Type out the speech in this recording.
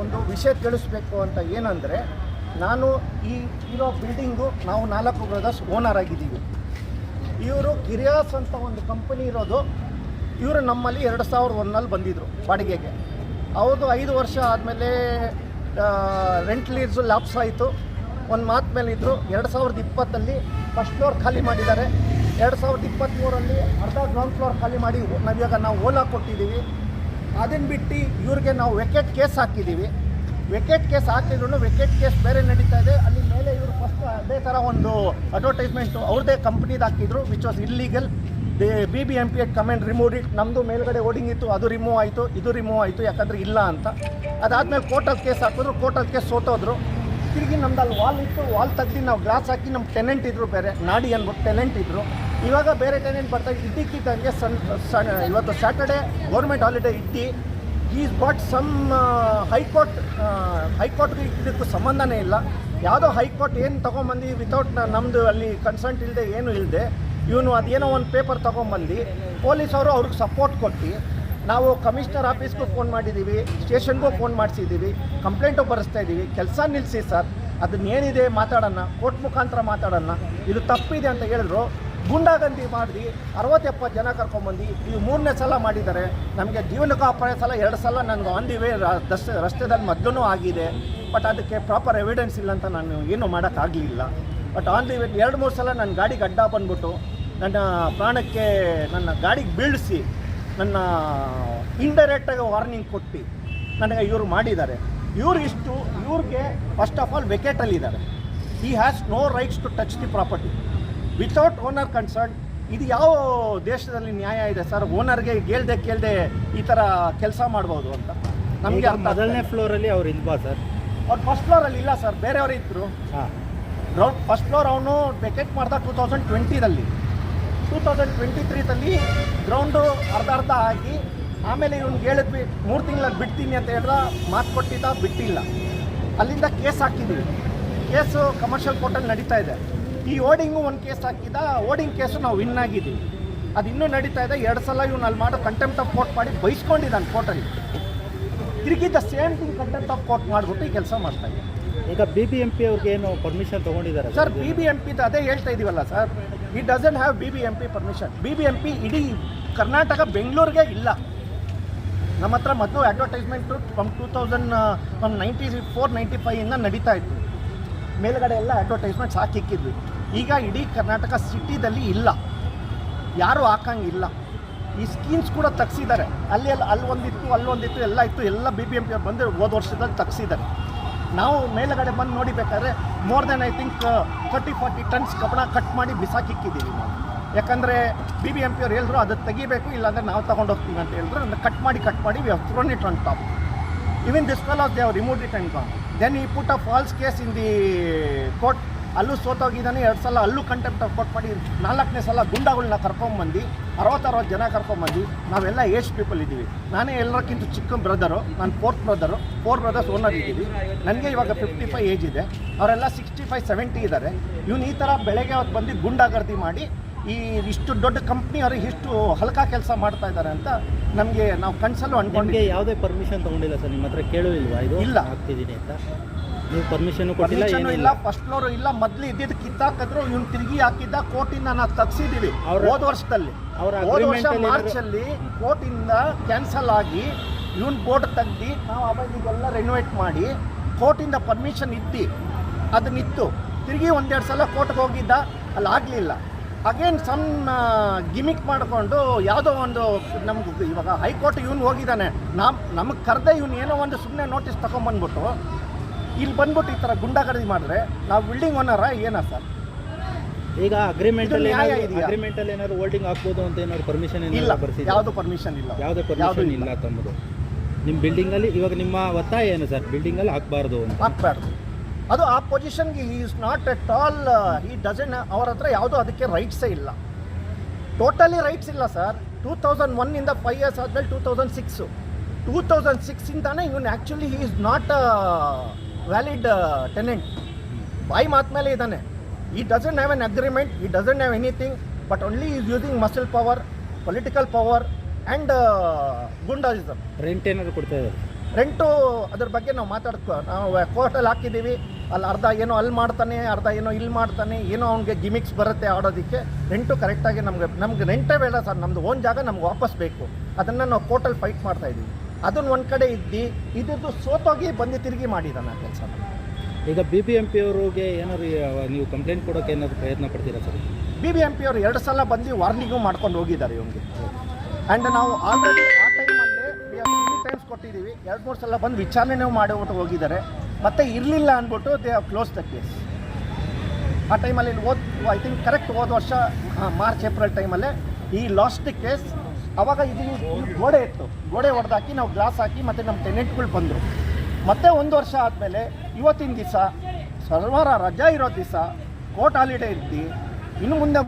ಒಂದು ವಿಷಯ ತಿಳಿಸ್ಬೇಕು ಅಂತ ಏನಂದರೆ, ನಾನು ಈ ಇರೋ ಬಿಲ್ಡಿಂಗು ನಾವು ನಾಲ್ಕು ಬ್ರದರ್ಸ್ ಓನರ್ ಆಗಿದ್ದೀವಿ. ಇವರು ಕಿರಿಯಾಸ್ ಅಂತ ಒಂದು ಕಂಪನಿ ಇರೋದು, ಇವರು ನಮ್ಮಲ್ಲಿ ಎರಡು ಸಾವಿರದ ಒಂದಲ್ಲಿ ಬಂದಿದ್ದರು ಬಾಡಿಗೆಗೆ. ಅವ್ರದ್ದು ಐದು ವರ್ಷ ಆದಮೇಲೆ ರೆಂಟ್ ಲೀಸು ಲ್ಯಾಪ್ಸ್ ಆಯಿತು. ಒಂದು ಮಾತು ಮೇಲೆ ಇದ್ದರು ಎರಡು ಸಾವಿರದ ಇಪ್ಪತ್ತಲ್ಲಿ ಫಸ್ಟ್ ಫ್ಲೋರ್ ಖಾಲಿ ಮಾಡಿದ್ದಾರೆ. ಎರಡು ಸಾವಿರದ ಇಪ್ಪತ್ತ್ಮೂರಲ್ಲಿ ಅರ್ಧ ಗ್ರೌಂಡ್ ಫ್ಲೋರ್ ಖಾಲಿ ಮಾಡಿ ನಾವಿವಾಗ ನಾವು ಓಲಾ ಕೊಟ್ಟಿದ್ದೀವಿ. ಅದನ್ನು ಬಿಟ್ಟು ಇವ್ರಿಗೆ ನಾವು ವೆಕೆಟ್ ಕೇಸ್ ಹಾಕಿದ್ದೀವಿ. ವೆಕೆಟ್ ಕೇಸ್ ಹಾಕಿದ್ರು ವೆಕೆಟ್ ಕೇಸ್ ಬೇರೆ ನಡೀತಾ ಇದೆ. ಅಲ್ಲಿ ಮೇಲೆ ಇವರು ಫಸ್ಟ್ ಅದೇ ಥರ ಒಂದು ಅಡ್ವರ್ಟೈಸ್ಮೆಂಟು ಅವ್ರದ್ದೇ ಕಂಪ್ನಿದು ಹಾಕಿದ್ರು which was illegal B B M P at comment remove it ನಮ್ಮದು ಮೇಲ್ಗಡೆ ಓಡಿಂಗ್ ಇತ್ತು, ಅದು ರಿಮೂವ್ ಆಯಿತು, ಇದು ರಿಮೂವ್ ಆಯಿತು, ಯಾಕಂದರೆ ಇಲ್ಲ ಅಂತ. ಅದಾದಮೇಲೆ ಕೋರ್ಟಲ್ಲಿ ಕೇಸ್ ಹಾಕಿದ್ರು ಕೋರ್ಟಲ್ಲಿ ಕೇಸ್ ಸೋತೋದ್ರು. ತಿರುಗಿ ನಮ್ದು ಅಲ್ಲಿ ವಾಲ್ ಇತ್ತು ವಾಲ್ ತೆಗ್ದು ನಾವು ಗ್ಲಾಸ್ ಹಾಕಿ ನಮ್ಮ ಟೆನೆಂಟ್ ಇದ್ದರು ಬೇರೆ, ನಾಡಿ ಅನ್ಬಿಟ್ಟು ಟೆನೆಂಟ್ ಇದ್ರು. ಇವಾಗ ಬೇರೆ ಟೆನೆಂಟ್ ಬರ್ತಾ ಇದ್ದಕ್ಕಿದ್ದಂಗೆ ಸನ್ ಸನ್, ಇವತ್ತು ಸ್ಯಾಟರ್ಡೆ ಗೌರ್ಮೆಂಟ್ ಹಾಲಿಡೇ ಇಟ್ಟು is but some high court ಹೈಕೋರ್ಟ್ಗೆ ಇದಕ್ಕೂ ಸಂಬಂಧನೇ ಇಲ್ಲ. ಯಾವುದೋ ಹೈಕೋರ್ಟ್ ಏನು ತೊಗೊಂಬಂದು ವಿತೌಟ್ ನಮ್ಮದು ಅಲ್ಲಿ ಕನ್ಸಲ್ಟ್ ಇಲ್ಲದೆ ಏನೂ ಇಲ್ಲದೆ ಇವನು ಅದೇನೋ ಒಂದು ಪೇಪರ್ ತೊಗೊಂಬಂದು ಪೊಲೀಸವರು ಅವ್ರಿಗೆ ಸಪೋರ್ಟ್ ಕೊಟ್ಟು, ನಾವು ಕಮಿಷನರ್ ಆಫೀಸ್ಗೂ ಫೋನ್ ಮಾಡಿದ್ದೀವಿ ಸ್ಟೇಷನ್ಗೂ ಫೋನ್ ಮಾಡಿಸಿದ್ದೀವಿ ಕಂಪ್ಲೇಂಟು ಬರೆಸ್ತಾ ಇದ್ದೀವಿ ಕೆಲಸ ನಿಲ್ಲಿಸಿ ಸರ್ ಅದನ್ನೇನಿದೆ ಮಾತಾಡೋಣ ಕೋರ್ಟ್ ಮುಖಾಂತರ ಮಾತಾಡೋಣ, ಇದು ತಪ್ಪಿದೆ ಅಂತ ಹೇಳಿದ್ರು. ಗುಂಡಾಗಂದಿ ಮಾಡಿ ಅರವತ್ತು ಎಪ್ಪತ್ತು ಜನ ಕರ್ಕೊಂಬಂದು ಈ ಮೂರನೇ ಸಲ ಮಾಡಿದ್ದಾರೆ. ನಮಗೆ ಜೀವನಕ್ಕೆ ಅಪಾಯ ಸಲ, ಎರಡು ಸಲ ನನಗೆ ಆನ್ ದಿ ವೇ ದಸ್ ರಸ್ತೆದಲ್ಲಿ ಮೊದಲು ಆಗಿದೆ. ಬಟ್ ಅದಕ್ಕೆ ಪ್ರಾಪರ್ ಎವಿಡೆನ್ಸ್ ಇಲ್ಲ ಅಂತ ನಾನು ಏನು ಮಾಡೋಕ್ಕಾಗಲಿಲ್ಲ. ಬಟ್ ಆನ್ ದಿ ವೇ ಎರಡು, ಮೂರು ಸಲ ನನ್ನ ಗಾಡಿಗೆ ಅಡ್ಡ ಬಂದ್ಬಿಟ್ಟು ನನ್ನ ಪ್ರಾಣಕ್ಕೆ ನನ್ನ ಗಾಡಿಗೆ ಬೀಳಿಸಿ ನನ್ನ ಇಂಡೈರೆಕ್ಟಾಗಿ ವಾರ್ನಿಂಗ್ ಕೊಟ್ಟು ನನಗೆ ಇವರು ಮಾಡಿದ್ದಾರೆ. ಇವ್ರು ಇಷ್ಟು, ಇವ್ರಿಗೆ first of all ವೆಕೆಟಲ್ಲಿದ್ದಾರೆ he has no rights to touch the property without owner concern ಇದು ಯಾವ ದೇಶದಲ್ಲಿ ನ್ಯಾಯ ಇದೆ? ಸರ್ ಓನರ್ಗೆ ಕೇಳ್ದೆ ಕೇಳ್ದೆ ಈ ಥರ ಕೆಲಸ ಮಾಡ್ಬೋದು ಅಂತ. ನಮಗೆ ಅರ್ಥ ಮೊದಲನೇ ಫ್ಲೋರಲ್ಲಿ ಅವ್ರು ಇಲ್ವಾ ಸರ್? ಅವ್ರು ಫಸ್ಟ್ ಫ್ಲೋರಲ್ಲಿ ಇಲ್ಲ ಸರ್ ಬೇರೆಯವರು ಇದ್ರು. ಹಾಂ. ಗ್ರೌಂಡ್ ಫಸ್ಟ್ ಫ್ಲೋರ್ ಅವನು ವೆಕೆಟ್ ಮಾಡ್ದ ಟೂ ತೌಸಂಡ್ ಟ್ವೆಂಟಿದಲ್ಲಿ ಟೂ ತೌಸಂಡ್ ಟ್ವೆಂಟಿ ತ್ರೀದಲ್ಲಿ ಗ್ರೌಂಡು ಅರ್ಧ ಅರ್ಧ ಆಗಿ ಆಮೇಲೆ ಇವ್ನಿಗೆ ಹೇಳಿದ್ವಿ ಮೂರು ತಿಂಗಳಲ್ಲಿ ಬಿಡ್ತೀನಿ ಅಂತ ಹೇಳಿದ್ರೆ ಮಾತು ಕೊಟ್ಟಿದ್ದ ಬಿಟ್ಟಿಲ್ಲ. ಅಲ್ಲಿಂದ ಕೇಸ್ ಹಾಕಿದ್ದೀವಿ ಕೇಸು ಕಮರ್ಷಿಯಲ್ ಕೋರ್ಟಲ್ಲಿ ನಡೀತಾ ಇದೆ. ಈ ಓಡಿಂಗು ಒಂದು ಕೇಸ್ ಹಾಕಿದ ಓಡಿಂಗ್ ಕೇಸು ನಾವು ವಿನ್ ಆಗಿದ್ದೀವಿ. ಅದು ಇನ್ನೂ ನಡೀತಾ ಇದೆ. ಎರಡು ಸಲ ಇವ್ನು ಅಲ್ಲಿ ಮಾಡೋ ಕಂಟೆಂಪ್ಟ್ ಆಫ್ ಕೋರ್ಟ್ ಮಾಡಿ ಬೈಸ್ಕೊಂಡಿದ್ದಾನೆ ಕೋರ್ಟಲ್ಲಿ ತಿರುಗಿದ್ದ same thing contempt of court ಮಾಡಿಬಿಟ್ಟು ಈ ಕೆಲಸ ಮಾಡ್ತಾ ಈಗ ಬಿ ಬಿ ಎಂ ಪಿ ಅವ್ರಿಗೆ ಏನು permission ತೊಗೊಂಡಿದ್ದಾರೆ sir? B B M P ಅದೇ ಹೇಳ್ತಾ ಇದೀವಲ್ಲ sir he doesn't have B B M P permission B B M P ಇಡೀ ಕರ್ನಾಟಕ ಬೆಂಗಳೂರಿಗೆ ಇಲ್ಲ. ನಮ್ಮ ಹತ್ರ ಮೊದಲು advertisement from two thousand from ninety four ninety ಫೈವಿಂದ ನಡೀತಾ ಇತ್ತು. ಮೇಲ್ಗಡೆ ಎಲ್ಲ ಅಡ್ವರ್ಟೈಸ್ಮೆಂಟ್ಸ್ ಹಾಕಿಕ್ಕಿದ್ವಿ ಈಗ ಇಡೀ ಕರ್ನಾಟಕ ಸಿಟಿದಲ್ಲಿ ಇಲ್ಲ. ಯಾರೂ ಹಾಕಂಗಿಲ್ಲ ಈ ಸ್ಕೀಮ್ಸ್ ಕೂಡ ತಗ್ಸಿದ್ದಾರೆ. ಅಲ್ಲಿ ಅಲ್ಲಿ ಅಲ್ಲಿ ಒಂದಿತ್ತು ಅಲ್ಲೊಂದಿತ್ತು ಎಲ್ಲ ಇತ್ತು, ಎಲ್ಲ ಬಿ ಬಿ ಎಂ ಪಿ ಬಂದು ಹೋದ ವರ್ಷದಲ್ಲಿ ತಗ್ಸಿದ್ದಾರೆ. ನಾವು ಮೇಲುಗಡೆ ಬಂದು ನೋಡಿಬೇಕಾದ್ರೆ more than I think thirty forty tons ಕಬ್ಬಣ ಕಟ್ ಮಾಡಿ ಬಿಸಾಕಿಕ್ಕಿದ್ದೀವಿ ನಾವು. ಯಾಕಂದರೆ ಬಿ ಬಿ ಎಂ ಪಿ ಅವ್ರು ಹೇಳಿದ್ರು ಅದು ತೆಗಿಬೇಕು, ಇಲ್ಲಾಂದರೆ ನಾವು ತಗೊಂಡು ಹೋಗ್ತೀವಿ ಅಂತ ಹೇಳಿದ್ರು. ಅದನ್ನು ಕಟ್ ಮಾಡಿ ಕಟ್ ಮಾಡಿ we thrown it on top even this of they have remove it and gone then he put a false case in the court ಅಲ್ಲೂ ಸೋತೋಗಿದ್ದಾನೆ, ಎರಡು ಸಲ ಅಲ್ಲೂ ಕಂಟೆಂಪ್ಟ್ ಆಫ್ ಕೋರ್ಟ್ ಮಾಡಿ, ನಾಲ್ಕನೇ ಸಲ ಗುಂಡಾಗಳನ್ನ ಕರ್ಕೊಂಬಂದು ಅರವತ್ತರವತ್ತು ಜನ ಕರ್ಕೊಂಬಂದು ನಾವೆಲ್ಲ ಏಜ್ ಪೀಪಲ್ ಇದ್ದೀವಿ. ನಾನೇ ಎಲ್ಲರಕ್ಕಿಂತ ಚಿಕ್ಕ ಬ್ರದರು ನಾನು fourth brother four brothers owner ಇದ್ದೀವಿ. ನನಗೆ ಇವಾಗ ಫಿಫ್ಟಿ ಏಜ್ ಇದೆ. ಅವರೆಲ್ಲ ಸಿಕ್ಸ್ಟಿ ಫೈವ್ ಸೆವೆಂಟಿ ಇದ್ದಾರೆ. ಇವನು ಈ ಥರ ಬೆಳಗ್ಗೆ ಹೊತ್ತು ಬಂದು ಗುಂಡಾಗರ್ದಿ ಮಾಡಿ ಈ ಇಷ್ಟು ದೊಡ್ಡ ಕಂಪ್ನಿ ಅವ್ರಿಗೆ ಇಷ್ಟು ಹಲ್ಕ ಕೆಲಸ ಮಾಡ್ತಾ ಇದ್ದಾರೆ ಅಂತ ನಮಗೆ ನಾವು ಕನ್ಸಲ್ಲೂ ನಿಮಗೆ ಅನ್ಕೊಂಡಿದ್ದೀವಿ ಯಾವುದೇ ಪರ್ಮಿಷನ್ ತಗೊಂಡಿಲ್ಲ ಸರ್? ನಿಮ್ಮ ಹತ್ರ ಕೇಳಲಿಲ್ವಾ ಇದು ಇಲ್ಲ. ಆಗ್ತಿದ್ದೀನಿ ಅಂತ. ನೀವು ಪರ್ಮಿಷನ್ ಕೊಟ್ಟಿಲ್ಲ ಏನಿಲ್ಲ. ಇಲ್ಲ ಫಸ್ಟ್ ಫ್ಲೋರ್ ಇಲ್ಲ ಮೊದ್ಲು ಇದ್ದಿದ್ದು ಕಿತ್ತಾಕಿದ್ರು ಇವ್ನು ತಿರುಗಿ ಹಾಕಿದ್ದ ಕೋರ್ಟಿಂದ ನಾವು ತಗ್ಸಿದೀವಿ. ಅವ್ರ- ಹೋದ ವರ್ಷದಲ್ಲಿ. ಅವ್ರ ಹೋದ agreement ವರ್ಷ ಅಲ್ಲಿ ಮಾರ್ಚ್ ಅಲ್ಲಿ ಕೋರ್ಟಿಂದ ಕ್ಯಾನ್ಸಲ್ ಆಗಿ ಇವನ್ ಬೋರ್ಡ್ ತೆಗ್ದು ನಾವು ಅವಾಗಿಗೆಲ್ಲ ರೆನೋವೇಟ್ ಮಾಡಿ ಕೋರ್ಟಿಂದ ಪರ್ಮಿಷನ್ ಇದ್ದು. ಅದನ್ನಿತ್ತು ತಿರುಗಿ ಒಂದೆರಡು ಸಲ ಕೋರ್ಟ್ಗೆ ಹೋಗಿದ್ದ. ಅಲ್ಲಿ ಆಗಲಿಲ್ಲ. ಅಗೇನ್ ಸಮ್ ಗಿಮಿಕ್ ಮಾಡಿಕೊಂಡು ಯಾವುದೋ ಒಂದು ನಮ್ಗೆ ಇವಾಗ ಹೈಕೋರ್ಟ್ ಇವನು ಹೋಗಿದ್ದಾನೆ ನಮ್ ನಮಗೆ ಕರೆದೇ ಇವನು ಏನೋ ಒಂದು ಸುಮ್ಮನೆ ನೋಟಿಸ್ ತೊಗೊಂಬಂದ್ಬಿಟ್ಟು ಇಲ್ಲಿ ಬಂದ್ಬಿಟ್ಟು ಈ ಥರ ಗುಂಡಾಗರ್ದಿ ಮಾಡಿದ್ರೆ ನಾವು ಬಿಲ್ಡಿಂಗ್ ಓನರ ಏನ ಸರ್? ಈಗ ಅಗ್ರಿಮೆಂಟ್? ಅಗ್ರಿಮೆಂಟ್ ಅಲ್ಲಿ ಏನಾದ್ರು ಹೋಲ್ಡಿಂಗ್ ಹಾಕ್ಬೋದು ಅಂತ ಏನಾದ್ರು ಪರ್ಮಿಷನ್ ಇಲ್ಲ ಯಾವುದು ಪರ್ಮಿಷನ್ ಇಲ್ಲ. ಯಾವುದೇ ಪರ್ಮಿಷನ್ ಇಲ್ಲ. ತಮ್ಮದು. ನಿಮ್ಮ ಬಿಲ್ಡಿಂಗ್ ಅಲ್ಲಿ ಇವಾಗ ನಿಮ್ಮ ಒತ್ತಾಯ ಏನು ಸರ್? ಬಿಲ್ಡಿಂಗ್ ಅಲ್ಲಿ ಹಾಕ್ಬಾರ್ದು ಅಂತ. ಹಾಕ್ಬಾರ್ದು. ಅದು ಆ ಪೊಸಿಷನ್ಗೆ he is not at all he doesn't ಅವರ ಹತ್ರ ಯಾವುದೂ ಅದಕ್ಕೆ ರೈಟ್ಸೇ ಇಲ್ಲ. ಟೋಟಲಿ ರೈಟ್ಸ್ ಇಲ್ಲ ಸರ್ ಟೂ ತೌಸಂಡ್ ಒನ್ನಿಂದ ಫೈವ್ ಇಯರ್ಸ್ ಆದಮೇಲೆ two thousand six two thousand ಸಿಕ್ಸಿಂದಾನೇ even actually he is not valid tenant ಬಾಯಿ ಮಾತು ಮೇಲೆ ಇದ್ದಾನೆ. He doesn't have an agreement he doesn't have anything but only is using muscle power political power and goondaism rent ಏನಾದ್ರು ಕೊಡ್ತಾ ಇದ್ದಾರೆ? Rent ಅದ್ರ ಬಗ್ಗೆ ನಾವು ಮಾತಾಡ್ಕೊ ನಾವು ಕೋರ್ಟಲ್ಲಿ ಹಾಕಿದ್ದೀವಿ. ಅಲ್ಲಿ ಅರ್ಧ ಏನೋ ಅಲ್ಲಿ ಮಾಡ್ತಾನೆ ಅರ್ಧ ಏನೋ ಇಲ್ಲಿ ಮಾಡ್ತಾನೆ ಏನೋ ಅವ್ನಿಗೆ ಗಿಮಿಕ್ಸ್ ಬರುತ್ತೆ ಆಡೋದಕ್ಕೆ. ರೆಂಟು ಕರೆಕ್ಟಾಗಿ ನಮಗೆ ನಮ್ಗೆ ರೆಂಟೇ ಬೇಡ ಸರ್ ನಮ್ಮದು ಓನ್ ಜಾಗ ನಮ್ಗೆ ವಾಪಸ್ ಬೇಕು. ಅದನ್ನು ನಾವು ಕೋರ್ಟಲ್ಲಿ ಫೈಟ್ ಮಾಡ್ತಾ ಇದ್ದೀವಿ. ಅದನ್ನ ಒಂದು ಕಡೆ ಇದ್ದು ಇದ್ದು ಸೋತೋಗಿ ಬಂದು ತಿರುಗಿ ಮಾಡಿದ ನಾ ಕೆಲಸ. ಈಗ ಬಿ ಬಿ ಎಂ ಪಿ ಅವ್ರಿಗೆ ಏನಾದ್ರು ನೀವು ಕಂಪ್ಲೇಂಟ್ ಕೊಡೋಕೆ ಏನಾದ್ರು ಪ್ರಯತ್ನ ಪಡ್ತೀರಾ sir? B B M P ಅವರು ಎರಡು ಸಲ ಬಂದು ವಾರ್ನಿಂಗು ಮಾಡ್ಕೊಂಡು ಹೋಗಿದ್ದಾರೆ ಇವನಿಗೆ. ಆ್ಯಂಡ್ ನಾವು ಆಲ್ರೆಡಿ ಆ ಟೈಮಲ್ಲಿ ಟೈಮ್ಸ್ ಕೊಟ್ಟಿದ್ದೀವಿ. ಎರಡು ಮೂರು ಸಲ ಬಂದು ವಿಚಾರಣೆ ಮಾಡಿಬಿಟ್ಟು ಹೋಗಿದ್ದಾರೆ. ಮತ್ತೆ ಇರಲಿಲ್ಲ ಅಂದ್ಬಿಟ್ಟು they have close the case ಆ ಟೈಮಲ್ಲಿ ಓದ್ ಐ ಥಿಂಕ್ ಕರೆಕ್ಟ್ ಹೋದ ವರ್ಷ ಮಾರ್ಚ್, ಏಪ್ರಿಲ್ ಟೈಮಲ್ಲೇ ಈ ಲಾಸ್ಟ್ ಕೇಸ್ ಅವಾಗ ಇದು ಗೋಡೆ ಇತ್ತು. ಗೋಡೆ ಹೊಡೆದಾಕಿ ನಾವು ಗ್ಲಾಸ್ ಹಾಕಿ ಮತ್ತು ನಮ್ಮ ಟೆನೆಂಟ್ಗಳು ಬಂದರು. ಮತ್ತೆ ಒಂದು ವರ್ಷ ಆದಮೇಲೆ ಇವತ್ತಿನ ದಿವಸ ಸರ್ವರ ರಜಾ ಇರೋ ದಿವಸ ಕೋರ್ಟ್ ಹಾಲಿಡೇ ಇದ್ದು ಇನ್ನು ಮುಂದೆ